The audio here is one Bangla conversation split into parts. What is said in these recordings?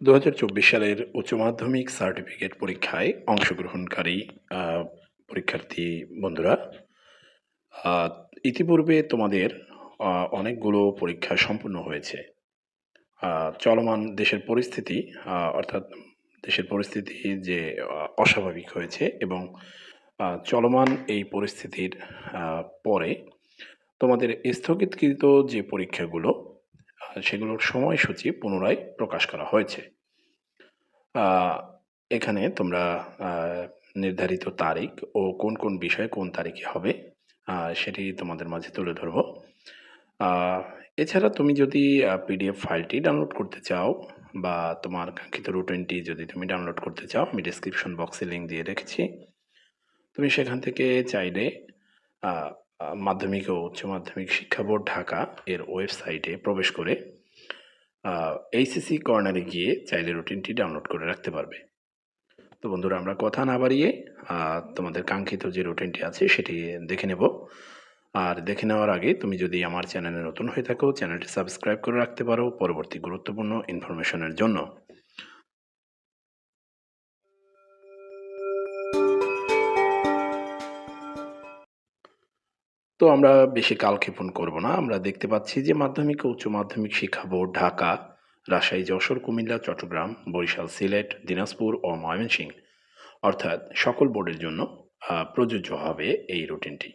দু হাজার চব্বিশ সালের উচ্চ মাধ্যমিক সার্টিফিকেট পরীক্ষায় অংশগ্রহণকারী পরীক্ষার্থী বন্ধুরা ইতিপূর্বে তোমাদের অনেকগুলো পরীক্ষা সম্পূর্ণ হয়েছে। চলমান দেশের পরিস্থিতি অর্থাৎ দেশের পরিস্থিতি যে অস্বাভাবিক হয়েছে এবং চলমান এই পরিস্থিতির পরে তোমাদের স্থগিতকৃত যে পরীক্ষাগুলো সেগুলোর সময়সূচি পুনরায় প্রকাশ করা হয়েছে। এখানে তোমরা নির্ধারিত তারিখ ও কোন কোন বিষয় কোন তারিখে হবে সেটি তোমাদের মাঝে তুলে ধরব। এছাড়া তুমি যদি পিডিএফ ফাইলটি ডাউনলোড করতে চাও বা তোমার কাঙ্ক্ষিত রুটিনটি যদি তুমি ডাউনলোড করতে চাও, আমি ডিসক্রিপশন বক্সে লিঙ্ক দিয়ে রেখেছি। তুমি সেখান থেকে চাইলে মাধ্যমিক ও উচ্চ মাধ্যমিক শিক্ষা বোর্ড ঢাকা এর ওয়েবসাইটে প্রবেশ করে এইসিসি কর্নারে গিয়ে চাইলে রুটিনটি ডাউনলোড করে রাখতে পারবে। তো বন্ধুরা, আমরা কথা না বাড়িয়ে তোমাদের কাঙ্ক্ষিত যে রুটিনটি আছে সেটি দেখে নেব। আর দেখে নেওয়ার আগে তুমি যদি আমার চ্যানেলে নতুন হয়ে থাকো, চ্যানেলটি সাবস্ক্রাইব করে রাখতে পারো পরবর্তী গুরুত্বপূর্ণ ইনফরমেশনের জন্য। তো আমরা বেশি কালক্ষেপণ করব না। আমরা দেখতে পাচ্ছি যে মাধ্যমিক ও উচ্চ মাধ্যমিক শিক্ষা বোর্ড ঢাকা, রাজশাহী, যশোর, কুমিল্লা, চট্টগ্রাম, বরিশাল, সিলেট, দিনাজপুর ও ময়মনসিংহ অর্থাৎ সকল বোর্ডের জন্য প্রযোজ্য হবে এই রুটিনটি।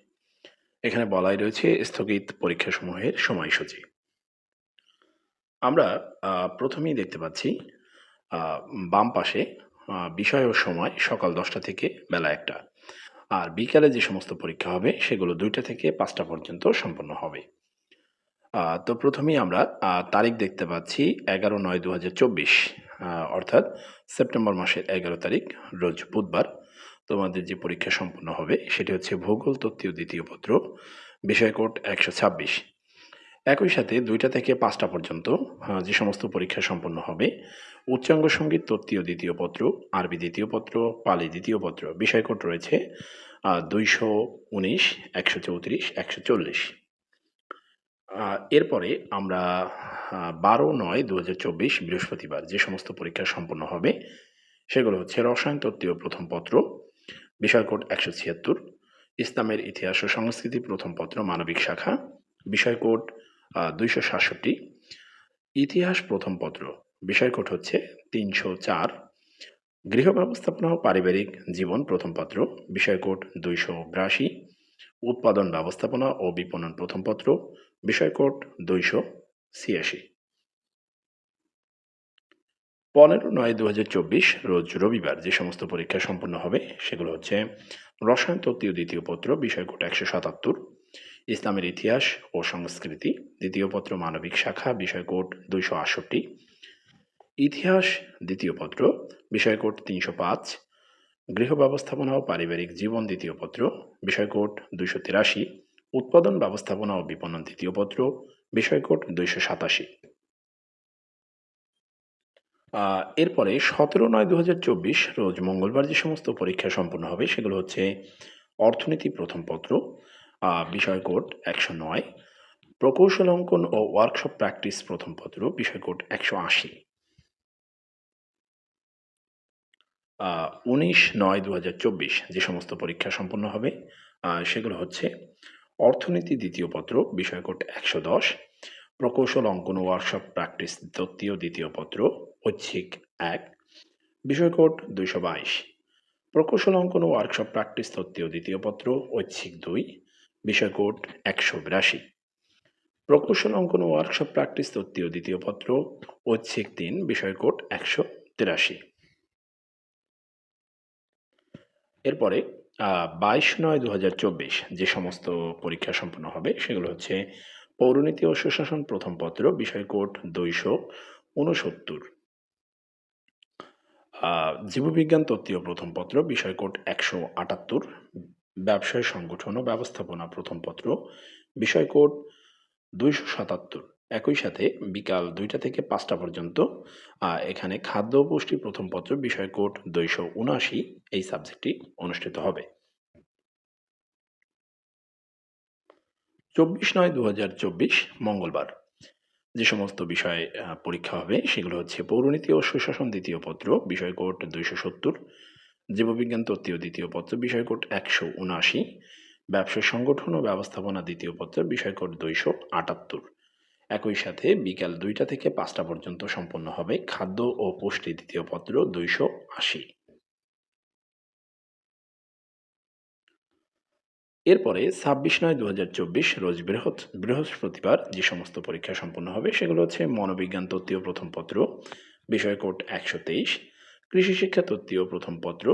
এখানে বলাই রয়েছে স্থগিত পরীক্ষাসমূহের সময়সূচি। আমরা প্রথমেই দেখতে পাচ্ছি বাম পাশে বিষয় ও সময় সকাল দশটা থেকে বেলা একটা। আর বিকালে যে সমস্ত পরীক্ষা হবে, সেগুলো দুইটা থেকে পাঁচটা পর্যন্ত সম্পন্ন হবে। তো প্রথমেই আমরা তারিখ দেখতে পাচ্ছি এগারো নয় দু অর্থাৎ সেপ্টেম্বর মাসের এগারো তারিখ, রোজ বুধবার। তোমাদের যে পরীক্ষা সম্পন্ন হবে, সেটি হচ্ছে ভূগোল তত্ত্বীয় দ্বিতীয় পত্র, বিষয় কোড একশো ছাব্বিশ। একই সাথে দুইটা থেকে পাঁচটা পর্যন্ত যে সমস্ত পরীক্ষা সম্পন্ন হবে, উচ্চাঙ্গ সংগীত তত্ত্বীয় দ্বিতীয় পত্র, আরবি দ্বিতীয় পত্র, পালি দ্বিতীয় পত্র। বিষয়কোট রয়েছে দুইশো উনিশ, একশো চৌত্রিশ, একশো চল্লিশ। এরপরে আমরা বারো নয় দু বৃহস্পতিবার যে সমস্ত পরীক্ষা সম্পন্ন হবে, সেগুলো হচ্ছে রসায়ন তত্ত্বীয় প্রথম পত্র বিষয় কোড একশো ছিয়াত্তর, ইসলামের ইতিহাস ও সংস্কৃতি প্রথম পত্র, মানবিক শাখা বিষয় কোড দুইশো সাতষট্টি। ইতিহাস প্রথম পত্র। বিষয় কোড হচ্ছে তিনশো চার। গৃহ ব্যবস্থাপনা ও পারিবারিক জীবন প্রথম পত্র। বিষয় কোড দুইশো বিরাশি। উৎপাদন ব্যবস্থাপনা ও বিপণন প্রথম পত্র। বিষয় কোড দুইশো ছিয়াশি। পনেরো নয় দু রোজ রবিবার যে সমস্ত পরীক্ষা সম্পন্ন হবে, সেগুলো হচ্ছে রসায়ন তত্ত্বীয় দ্বিতীয় পত্র বিষয় কোড একশো সাতাত্তর। ইসলামের ইতিহাস ও সংস্কৃতি, দ্বিতীয় পত্র মানবিক শাখা বিষয় কোড দুইশো আটষট্টি। ইতিহাস, দ্বিতীয় পত্র বিষয় কোড তিনশো পাঁচ। গৃহ ব্যবস্থাপনা ও পারিবারিক জীবন, দ্বিতীয় পত্র বিষয় কোড দুইশো তিরাশি। উৎপাদন ব্যবস্থাপনা ও বিপণন, দ্বিতীয় পত্র বিষয় কোড দুইশো সাতাশি। এরপরে সতেরো নয় দু রোজ মঙ্গলবার যে সমস্ত পরীক্ষা সম্পন্ন হবে সেগুলো হচ্ছে অর্থনীতি প্রথম পত্র বিষয় কোড একশো নয়। প্রকৌশল অঙ্কন ও ওয়ার্কশপ প্র্যাকটিস প্রথম পত্র বিষয় কোড একশো আশি। উনিশ নয় দু যে সমস্ত পরীক্ষা সম্পন্ন হবে সেগুলো হচ্ছে অর্থনীতি দ্বিতীয় পত্র বিষয় কোড একশো দশ। প্রকৌশল অঙ্কন ওয়ার্কশপ প্র্যাকটিস তত্ত্বীয় দ্বিতীয় পত্র, ঐচ্ছিক এক। বিষয় কোড দুইশো বাইশ। প্রকৌশল অঙ্কন ওয়ার্কশপ প্র্যাকটিস তত্ত্বীয় দ্বিতীয় পত্র, ঐচ্ছিক দুই। বিষয় কোড একশো বিরাশি। প্রকৌশল অঙ্কন ওয়ার্কশপ প্র্যাকটিস তত্ত্বীয় দ্বিতীয় পত্র, ঐচ্ছিক তিন বিষয় কোড একশো তিরাশি। এরপরে বাইশ নয় দু যে সমস্ত পরীক্ষা সম্পন্ন হবে, সেগুলো হচ্ছে পৌরনীতি ও সুশাসন প্রথম পত্র বিষয় কোড দুইশো উনসত্তর জীববিজ্ঞান তত্ত্বীয় প্রথম পত্র বিষয় কোড একশো আটাত্তর। ব্যবসায় সংগঠন ও ব্যবস্থাপনা প্রথম পত্র, বিষয় কোড দুইশো সাতাত্তর। একই সাথে বিকাল দুইটা থেকে পাঁচটা পর্যন্ত এখানে খাদ্য পুষ্টি প্রথম পত্র, বিষয় কোড দুইশো উনআশি এই সাবজেক্টটি অনুষ্ঠিত হবে। চব্বিশ নয় দু মঙ্গলবার। যে সমস্ত বিষয়ে পরীক্ষা হবে সেগুলো হচ্ছে পৌরনীতি ও সুশাসন দ্বিতীয় পত্র, বিষয় কোড দুইশো সত্তর। জীববিজ্ঞান তত্ত্বীয় দ্বিতীয় পত্র বিষয় কোড একশো উনআশি, ব্যবসা সংগঠন ও ব্যবস্থাপনা দ্বিতীয় পত্র বিষয় কোড দুইশো আটাত্তর। একই সাথে বিকাল দুইটা থেকে পাঁচটা পর্যন্ত সম্পন্ন হবে খাদ্য ও পুষ্টি দ্বিতীয় পত্র, দুইশো আশি। এরপরে ছাব্বিশ নয় দু হাজার চব্বিশ রোজ বৃহৎ, বৃহস্পতিবার যে সমস্ত পরীক্ষা সম্পন্ন হবে সেগুলো হচ্ছে মনোবিজ্ঞান তত্ত্বীয় প্রথম পত্র বিষয় কোড একশো তেইশ কৃষি শিক্ষা তত্ত্বীয় প্রথম পত্র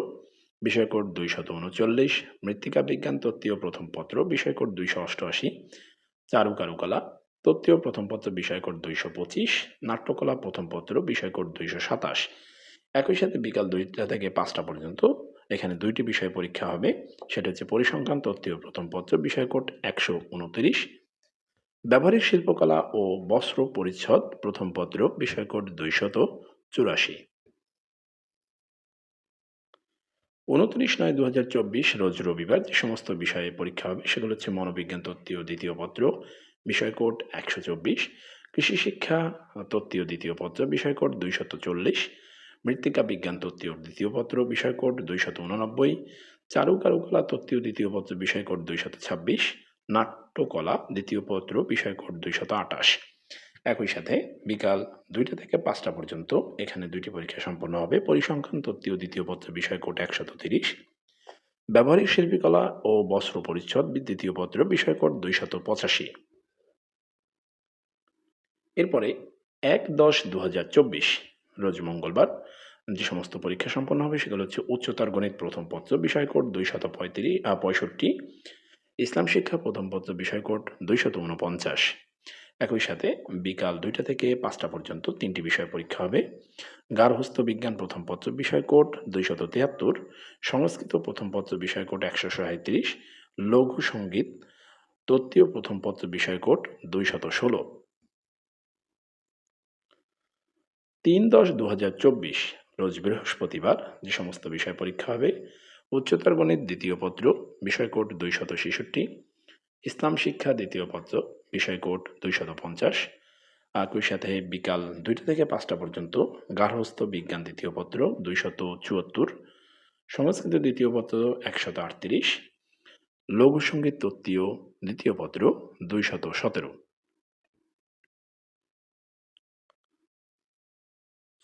বিষয় কোড দুইশত উনচল্লিশ, মৃত্তিকা বিজ্ঞান তত্ত্বীয় প্রথম পত্র বিষয় কোড দুইশো অষ্টআশি, চারু কারুকলা, তত্ত্বীয় প্রথম পত্র বিষয় কোড দুইশো পঁচিশ, নাট্যকলা প্রথম পত্র বিষয় কোড দুইশো সাতাশ। একই সাথে বিকাল দুইটা থেকে পাঁচটা পর্যন্ত এখানে দুইটি বিষয় পরীক্ষা হবে, সেটা হচ্ছে পরিসংখ্যান তত্ত্বীয় প্রথম পত্র বিষয় কোড একশো উনত্রিশ, ব্যবহারিক শিল্পকলা ও বস্ত্র পরিচ্ছদ প্রথম পত্র বিষয় কোড দুইশত চুরাশি। উনত্রিশ নয় দু রোজ রবিবার যে সমস্ত বিষয়ে পরীক্ষা হবে সেগুলো হচ্ছে মনোবিজ্ঞান তত্ত্বীয় দ্বিতীয় পত্র, বিষয় কোড একশো চব্বিশ, কৃষি শিক্ষা তত্ত্বীয় দ্বিতীয় পত্র, বিষয় কোড দুইশত চল্লিশ, মৃত্তিকা বিজ্ঞান তত্ত্বীয় দ্বিতীয় পত্র, বিষয় কোড দুইশত উননব্বই, চারু কারুকলা তত্ত্বীয় দ্বিতীয় পত্র, বিষয় কোড দুইশত ছাব্বিশ, নাট্যকলা, দ্বিতীয় পত্র, বিষয় কোড দুইশত আটাশ একই সাথে বিকাল দুইটা থেকে পাঁচটা পর্যন্ত এখানে দুইটি পরীক্ষা সম্পন্ন হবে। পরিসংখ্যান, তত্ত্বীয় দ্বিতীয় পত্র বিষয় কোড একশত তিরিশ। ব্যবহারিক শিল্পীকলা ও বস্ত্র পরিচ্ছদ দ্বিতীয় পত্র বিষয় কোড দুইশত পঁচাশি। এরপরে এক দশ দু হাজার চব্বিশ, রোজ মঙ্গলবার যে সমস্ত পরীক্ষা সম্পন্ন হবে সেগুলো হচ্ছে উচ্চতর গণিত প্রথম পত্র বিষয় কোড দুইশত পঁয়ত্রিশ পঁয়ষট্টি, ইসলাম শিক্ষা প্রথম পত্র বিষয় কোড দুইশত উনপঞ্চাশ। একই সাথে বিকাল দুইটা থেকে পাঁচটা পর্যন্ত তিনটি বিষয় পরীক্ষা হবে। গার্হস্থ্য বিজ্ঞান প্রথম পত্র বিষয় কোড দুইশত তিয়াত্তর, সংস্কৃত প্রথম পত্র বিষয় কোড একশো সাঁত্রিশ লঘু সংগীত তত্ত্বীয় প্রথম পত্র বিষয় কোড দুইশত ষোলো। তিন দশ দু হাজার চব্বিশ, রোজ বৃহস্পতিবার যে সমস্ত বিষয় পরীক্ষা হবে, উচ্চতর গণিত দ্বিতীয় পত্র বিষয় কোড দুইশত ছেষট্টি ইসলাম শিক্ষা দ্বিতীয় পত্র, বিষয় কোড দুইশত পঞ্চাশ। একই সাথে বিকাল দুইটা থেকে পাঁচটা পর্যন্ত গার্হস্থ্য বিজ্ঞান দ্বিতীয় পত্র দুইশত চুয়াত্তর। সংস্কৃত দ্বিতীয় পত্র একশত আটত্রিশ। লঘুসঙ্গীত তত্ত্বীয় দ্বিতীয় পত্র দুইশত সতেরো।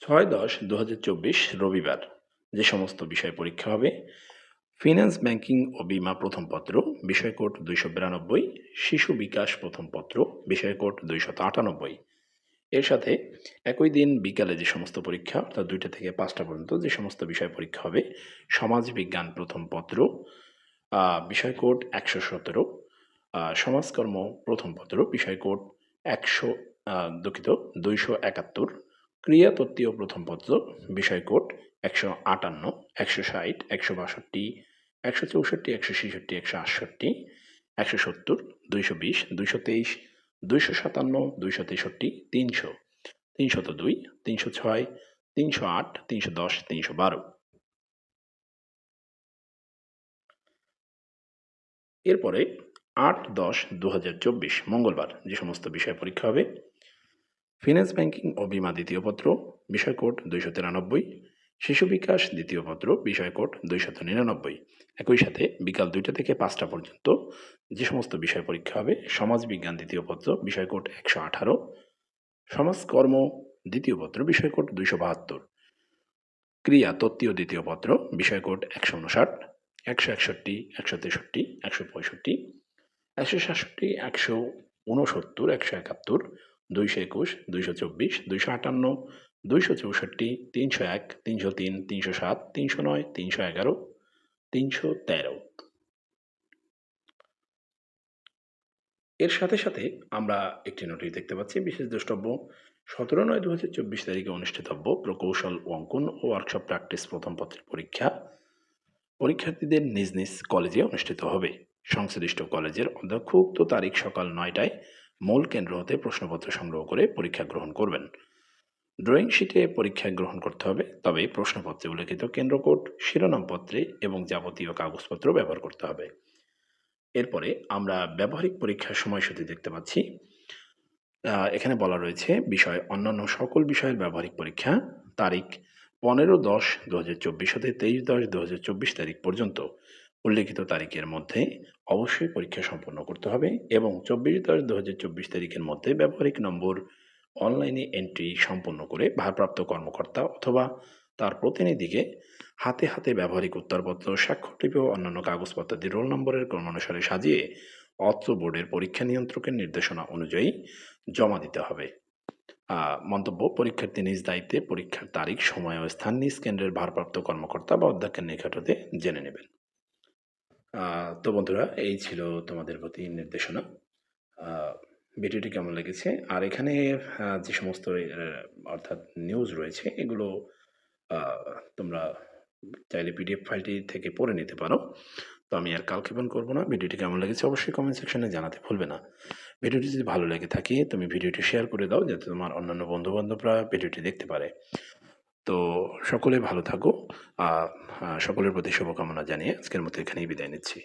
ছয় দশ দু রবিবার, যে সমস্ত বিষয় পরীক্ষা হবে ফিন্যান্স ব্যাংকিং ও বিমা প্রথম পত্র বিষয় কোড দুইশো বিরানব্বই শিশু বিকাশ প্রথম পত্র বিষয় কোড দুইশত আটানব্বই। এর সাথে একই দিন বিকালে যে সমস্ত পরীক্ষা অর্থাৎ দুইটা থেকে পাঁচটা পর্যন্ত যে সমস্ত বিষয় পরীক্ষা হবে সমাজ বিজ্ঞান প্রথম পত্র আহ, বিষয় কোড একশো সতেরো সমাজকর্ম প্রথম পত্র বিষয় কোড একশো দুঃখিত দুইশো একাত্তর ক্রিয়াতত্ত্বীয় প্রথম পত্র বিষয় কোড একশো আটান্ন একশো ষাট একশো বাষট্টি একশো চৌষট্টি, একশো ছেষট্টি, একশো আটষট্টি, একশো সত্তর, দুইশো বিশ, দুইশো তেইশ, দুইশো সাতান্ন, দুইশো তেষট্টি, তিনশো। তিনশত দুই, তিনশো ছয়, তিনশো আট, তিনশো দশ, তিনশো বারো। এরপরে আট দশ দু হাজার চব্বিশ, মঙ্গলবার যে সমস্ত বিষয় পরীক্ষা হবে। ফিন্যান্স ব্যাংকিং ও বিমা দ্বিতীয় পত্র, বিষয় কোড দুইশো তিরানব্বই শিশু বিকাশ দ্বিতীয় পত্র বিষয় কোড দুইশত নিরানব্বই। একই সাথে বিকাল দুইটা থেকে পাঁচটা পর্যন্ত যে সমস্ত বিষয় পরীক্ষা হবে, সমাজ বিজ্ঞান দ্বিতীয় পত্র বিষয় কোড একশো আঠারো সমাজকর্ম দ্বিতীয় পত্র বিষয় কোড দুইশো বাহাত্তর। ক্রিয়া তত্ত্বীয় দ্বিতীয় পত্র বিষয় কোড একশো উনষাট, একশো একষট্টি, একশো তেষট্টি, একশো পঁয়ষট্টি, একশো সাতষট্টি, একশো উনসত্তর, একশো একাত্তর, দুইশো একুশ, দুইশো চব্বিশ, দুইশো আটান্ন দুইশো চৌষট্টি, তিনশো এক, তিনশো তিন, তিনশো সাত, তিনশো নয়, তিনশো এগারো, তিনশো তেরো। এর সাথে সাথে আমরা একটি নোটিশ দেখতে পাচ্ছি, বিশেষ দ্রষ্টব্য, সতেরো নয় দু হাজার চব্বিশ তারিখে অনুষ্ঠিতব্য প্রকৌশল অঙ্কন ও ওয়ার্কশপ প্র্যাকটিস প্রথম পত্রের পরীক্ষা। পরীক্ষার্থীদের নিজ নিজ কলেজে অনুষ্ঠিত হবে। সংশ্লিষ্ট কলেজের অধ্যক্ষ উক্ত তারিখ সকাল নয়টায় মূল কেন্দ্র হতে প্রশ্নপত্র সংগ্রহ করে পরীক্ষা গ্রহণ করবেন। ড্রয়িং শিটে পরীক্ষায় গ্রহণ করতে হবে, তবে প্রশ্নপত্রে উল্লেখিত কেন্দ্র কোড, শিরোনামপত্রে এবং যাবতীয় কাগজপত্র ব্যবহার করতে হবে। এরপরে আমরা ব্যবহারিক পরীক্ষার সময়সূচি দেখতে পাচ্ছি। এখানে বলা রয়েছে বিষয়, অন্যান্য সকল বিষয়ের ব্যবহারিক পরীক্ষা, তারিখ ১৫/১০/২০২৪ হতে ২৩/১০/২০২৪ তারিখ পর্যন্ত। উল্লেখিত তারিখের মধ্যে অবশ্যই পরীক্ষা সম্পন্ন করতে হবে এবং ২৪/১০/২০২৪ তারিখের মধ্যে ব্যবহারিক নম্বর অনলাইনে এন্ট্রি সম্পন্ন করে ভারপ্রাপ্ত কর্মকর্তা অথবা তার প্রতিনিধিকে হাতে, হাতে ব্যবহারিক উত্তরপত্র, স্বাক্ষরলিপি ও অন্যান্য কাগজপত্রাদি রোল নম্বরের ক্রমানুসারে সাজিয়ে অত্র বোর্ডের পরীক্ষা নিয়ন্ত্রকের নির্দেশনা অনুযায়ী জমা দিতে হবে। মন্তব্য পরীক্ষার্থী নিজ দায়িত্বে পরীক্ষার তারিখ, সময় ও স্থান নিজ কেন্দ্রের ভারপ্রাপ্ত কর্মকর্তা বা অধ্যক্ষের নিকট হতে জেনে নেবেন। তো বন্ধুরা এই ছিল তোমাদের প্রতি নির্দেশনা। ভিডিওটি কেমন লেগেছে? আর এখানে যে সমস্ত অর্থাৎ নিউজ রয়েছে, এগুলো তোমরা চাইলে পিডিএফ ফাইলটি থেকে পড়ে নিতে পারো। তো আমি আর কালক্ষেপণ করব না। ভিডিওটি কেমন লেগেছে অবশ্যই কমেন্ট সেকশনে জানাতে ভুলবে না। ভিডিওটি যদি ভালো লেগে থাকে, তুমি ভিডিওটি শেয়ার করে দাও, যাতে তোমার অন্যান্য বন্ধু-বান্ধবরা ভিডিওটি দেখতে পারে। তো সকলে ভালো থাকো। সকলের প্রতি শুভকামনা জানিয়ে আজকের মতো এখানেই বিদায় নিচ্ছি।